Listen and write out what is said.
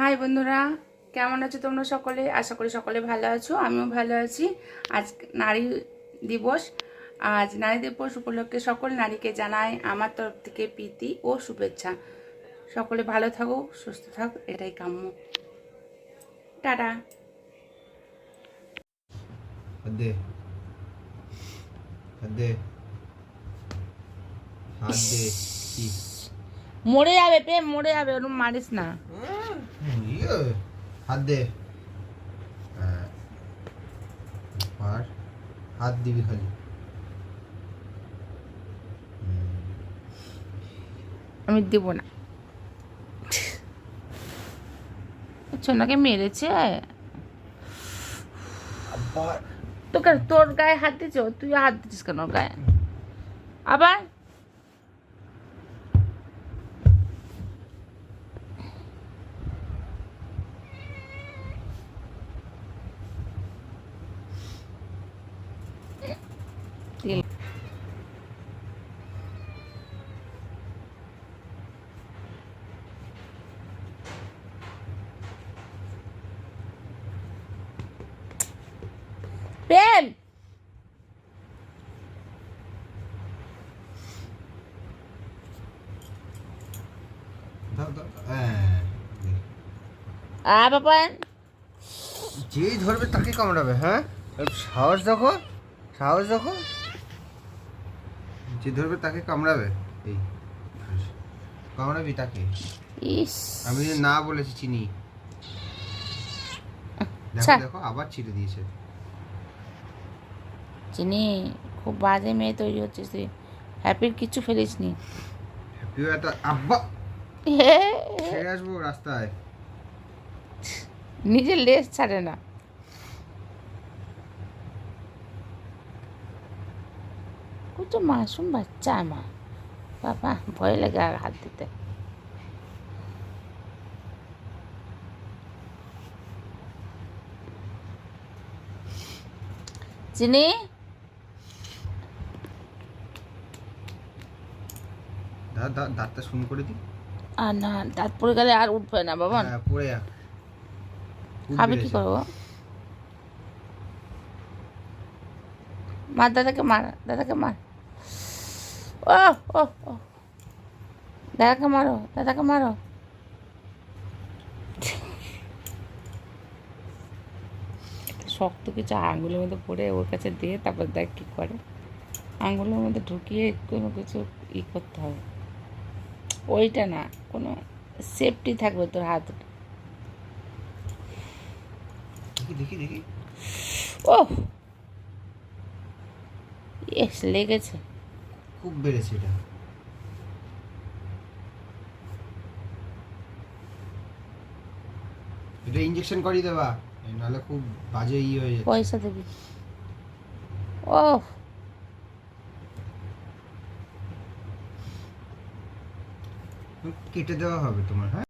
High বন্ধুরা কেমন আছো তোমরা সকলে? আশা করি সকলে ভালো আছো আমিও ভালো আছি। আজ নারী দিবস। আজ নারী দিবস উপলক্ষে সকল নারীকে জানাই আমার তরফ থেকে প্রীতি ও শুভেচ্ছা। সকলে ভালো থাকো সুস্থ থাকো এটাই কাম্য। টাটা। দে দে মরে যাবে পে মরে যাবে ওরকম মারিস না। ইয়ে, হাত দে। হ্যাঁ। আর হাত দিবি খালি। আমি দেব না। সোনাকে মেরেছে? তোকে তোর গায়ে হাত দিচ্ছ তুই হাত দিচ্ছিস কেন গায়ে? আবার? প্রেম। দাও। হ্যাঁ দে। আ বাবা। যেই ধরবে তাকে কামড়াবে হ্যাঁ? সাহস দেখো সাহস দেখো। যে ধরবে তাকে কামড়াবে এই কামড়াবি তাকে। আমি না বলেছি চিনি। দেখো। দেখো আবার ছিঁড়ে দিয়েছে। চিনি খুব বাজে মেয়ে তৈরি হচ্ছে তুই হ্যাপির কিছু ফেলিস নি হ্যাপিও একটা আব্বা ছেড়ে আসব রাস্তায় নিজের লেজ ছাড়ে না ও তো মাসুম বাচ্চা আমার বাবা ভয় লাগে আর হাত দিতে চিনি দাঁত দাঁত দাঁতটা শুন করে দি আর না দাঁত পড়ে গেলে আর উঠবে না বাবা। হ্যাঁ পড়ে যা খুব কি। করব? মার দাদাকে মার দাদাকে মার। ও ও ও। দাদাকে মারো দাদাকে মারো। শক্ত কিছু আঙুলের মধ্যে পড়ে ওর কাছে দিয়ে তারপর দেখ কী করে। আঙুলের মধ্যে ঢুকিয়ে কোনো কিছু ই করতে হবে। ওইটা না কোনো সেফটি থাকবে তোর হাত। দেখি দেখি দেখি। ও ইয়েস লেগেছে। খুব বেড়েছে এটা। এটা ইঞ্জেকশন করিয়ে দেবা নাহলে খুব বাজে ই হয়ে যাচ্ছে। পয়সা দিবি। ও কেটে দেওয়া হবে তোমার হ্যাঁ?